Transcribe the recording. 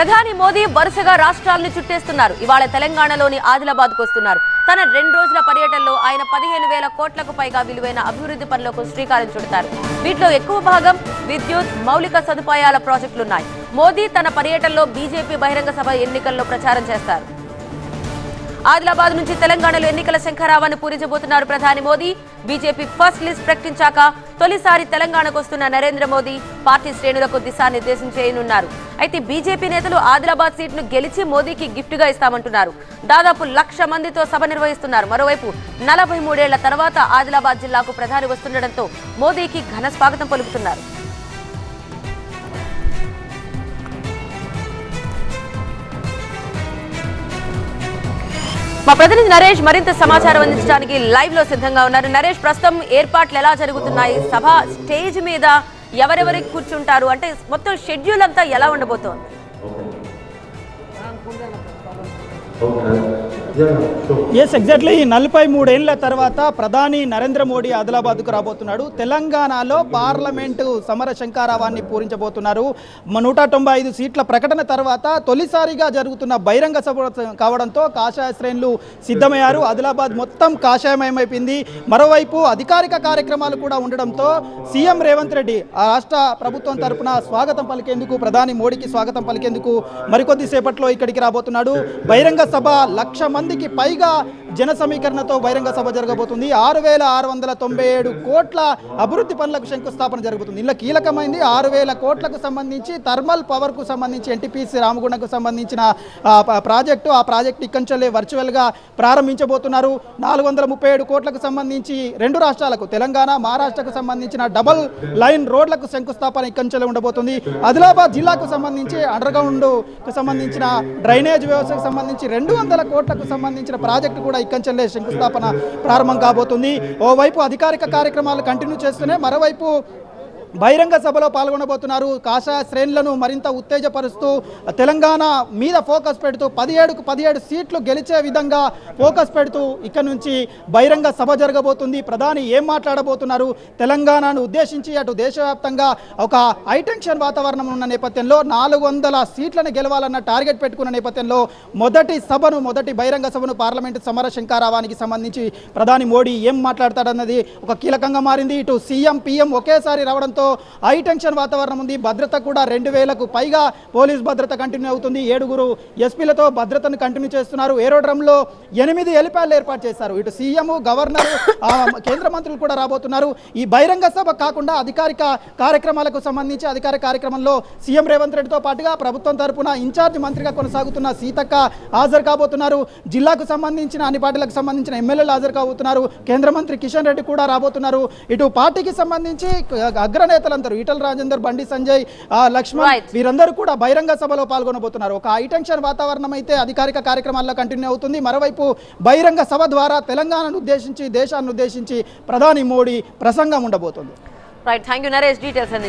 ప్రధాని మోదీ వరుసగా రాష్ట్రాలను చుట్టేస్తున్నారు. ఇవాళ తెలంగాణలోని ఆదిలాబాద్ వస్తున్నారు. తన రెండు రోజుల పర్యటనలో ఆయన పదిహేను వేల కోట్లకు పైగా విలువైన అభివృద్ధి పనులకు శ్రీకారం చుడతారు. వీటిలో ఎక్కువ భాగం విద్యుత్ మౌలిక సదుపాయాల ప్రాజెక్టులున్నాయి. మోదీ తన పర్యటనలో బీజేపీ బహిరంగ సభ ఎన్నికల్లో ప్రచారం చేస్తారు. ఆదిలాబాద్ నుంచి తెలంగాణలో ఎన్నికల శంఖరావాన్ని పూరించబోతున్నారు ప్రధాని మోదీ. బీజేపీ ఫస్ట్ లిస్ట్ ప్రకటించాక తొలిసారి తెలంగాణకు వస్తున్న నరేంద్ర మోదీ పార్టీ శ్రేణులకు దిశానిర్దేశం చేయనున్నారు. అయితే బీజేపీ నేతలు ఆదిలాబాద్ సీట్ను గెలిచి మోదీకి గిఫ్ట్గా ఇస్తామంటున్నారు. దాదాపు లక్ష మందితో సభ నిర్వహిస్తున్నారు. మరోవైపు నలభై మూడేళ్ళ తర్వాత ఆదిలాబాద్ జిల్లాకు ప్రధాని వస్తుండటంతో మోదీకి ఘన స్వాగతం పలుకుతున్నారు. మా ప్రతినిధి నరేష్ మరింత సమాచారం అందించడానికి లైవ్లో సిద్ధంగా ఉన్నారు. నరేష్ ప్రస్తుతం ఏర్పాట్లు ఎలా జరుగుతున్నాయి? సభ స్టేజ్ మీద ఎవరెవరికి కూర్చుంటారు? అంటే మొత్తం షెడ్యూల్ అంతా ఎలా ఉండబోతోంది? ఎస్ ఎగ్జాక్ట్లీ నలభై మూడేళ్ళ తర్వాత ప్రధాని నరేంద్ర మోడీ ఆదిలాబాద్కు రాబోతున్నాడు. తెలంగాణలో పార్లమెంటు సమర శంకారావాన్ని పూరించబోతున్నారు నూట తొంభై ఐదు సీట్ల ప్రకటన తర్వాత తొలిసారిగా జరుగుతున్న బహిరంగ సభ కావడంతో కాషాయ శ్రేణులు సిద్ధమయ్యారు. ఆదిలాబాద్ మొత్తం కాషాయమయమైపోయింది. మరోవైపు అధికారిక కార్యక్రమాలు కూడా ఉండడంతో సీఎం రేవంత్ రెడ్డి ఆ రాష్ట్ర ప్రభుత్వం తరఫున స్వాగతం పలికేందుకు ప్రధాని మోడీకి స్వాగతం పలికేందుకు మరికొద్ది సేపట్లో ఇక్కడికి రాబోతున్నాడు. బహిరంగ సభ లక్ష మందికి పైగా జన సమీకరణతో బహిరంగ సభ జరగబోతుంది. ఆరు వేల ఆరు వందల తొంభై ఏడు కోట్ల అభివృద్ధి పనులకు శంకుస్థాపన జరుగుతుంది. ఇలా కీలకమైంది ఆరు వేల కోట్లకు సంబంధించి థర్మల్ పవర్కు సంబంధించి ఎన్టీపీసీ రామగుండకు సంబంధించిన ప్రాజెక్టు ఆ ప్రాజెక్టు ఇక్కడి వర్చువల్గా ప్రారంభించబోతున్నారు. నాలుగు వందల ముప్పై ఏడు కోట్లకు సంబంధించి రెండు రాష్ట్రాలకు తెలంగాణ మహారాష్ట్రకు సంబంధించిన డబల్ లైన్ రోడ్లకు శంకుస్థాపన ఇక్కడి ఉండబోతుంది. ఆదిలాబాద్ జిల్లాకు సంబంధించి అండర్గ్రౌండ్కు సంబంధించిన డ్రైనేజ్ వ్యవస్థకు సంబంధించి రెండు వందల కోట్లకు సంబంధించిన ప్రాజెక్టు కూడా ఇక్కంచెల్లే శంకుస్థాపన ప్రారంభం కాబోతుంది. ఓవైపు అధికారిక కార్యక్రమాలు కంటిన్యూ చేస్తూనే మరోవైపు బహిరంగ సభలో పాల్గొనబోతున్నారు. కాషాయ శ్రేణులను మరింత ఉత్తేజపరుస్తూ తెలంగాణ మీద ఫోకస్ పెడుతూ పదిహేడుకు పదిహేడు సీట్లు గెలిచే విధంగా ఫోకస్ పెడుతూ ఇక్కడ నుంచి బహిరంగ సభ జరగబోతుంది. ప్రధాని ఏం మాట్లాడబోతున్నారు? తెలంగాణను ఉద్దేశించి అటు దేశవ్యాప్తంగా ఒక హైటెన్షన్ వాతావరణం ఉన్న నేపథ్యంలో నాలుగు వందల సీట్లను గెలవాలన్న టార్గెట్ పెట్టుకున్న నేపథ్యంలో మొదటి సభను మొదటి బహిరంగ సభను పార్లమెంటు సమర శంకారావానికి సంబంధించి ప్రధాని మోడీ ఏం మాట్లాడతాడన్నది ఒక కీలకంగా మారింది. ఇటు సీఎం పీఎం ఒకేసారి రావడంతో హై టెన్షన్ వాతావరణం ఉంది. భద్రత కూడా రెండు వేలకు పైగా పోలీస్ భద్రత కంటిన్యూ అవుతుంది. ఏడుగురు ఎస్పీలతో భద్రతను కంటిన్యూ చేస్తున్నారు. ఏరోడ్రంలో ఎనిమిది హెలిప్యాడ్లు ఏర్పాటు చేశారు. ఇటు సీఎం గవర్నర్ కేంద్ర మంత్రులు కూడా రాబోతున్నారు. ఈ బహిరంగ సభ కాకుండా అధికారిక కార్యక్రమాలకు సంబంధించి అధికార కార్యక్రమంలో సీఎం రేవంత్ రెడ్డితో పాటుగా ప్రభుత్వం తరపున ఇన్ఛార్జ్ మంత్రిగా కొనసాగుతున్న సీతక్క హాజరు కాబోతున్నారు. జిల్లాకు సంబంధించిన అన్ని పార్టీలకు సంబంధించిన ఎమ్మెల్యేలు హాజరు కాబోతున్నారు. కేంద్ర మంత్రి కిషన్ రెడ్డి కూడా రాబోతున్నారు. ఇటు పార్టీకి సంబంధించి అగ్ర అగ్రనేతలందరూ ఈటల రాజేందర్ బండి సంజయ్ ఆ, లక్ష్మణ్. వీరందరూ కూడా బహిరంగ సభలో పాల్గొనబోతున్నారు. ఒక హైటెన్షన్ వాతావరణం అయితే అధికారిక కార్యక్రమాల్లో కంటిన్యూ అవుతుంది. మరోవైపు బహిరంగ సభ ద్వారా తెలంగాణను ఉద్దేశించి దేశాన్ని ఉద్దేశించి ప్రధాని మోడీ ప్రసంగం ఉండబోతుంది. Right thank you Naresh details అంది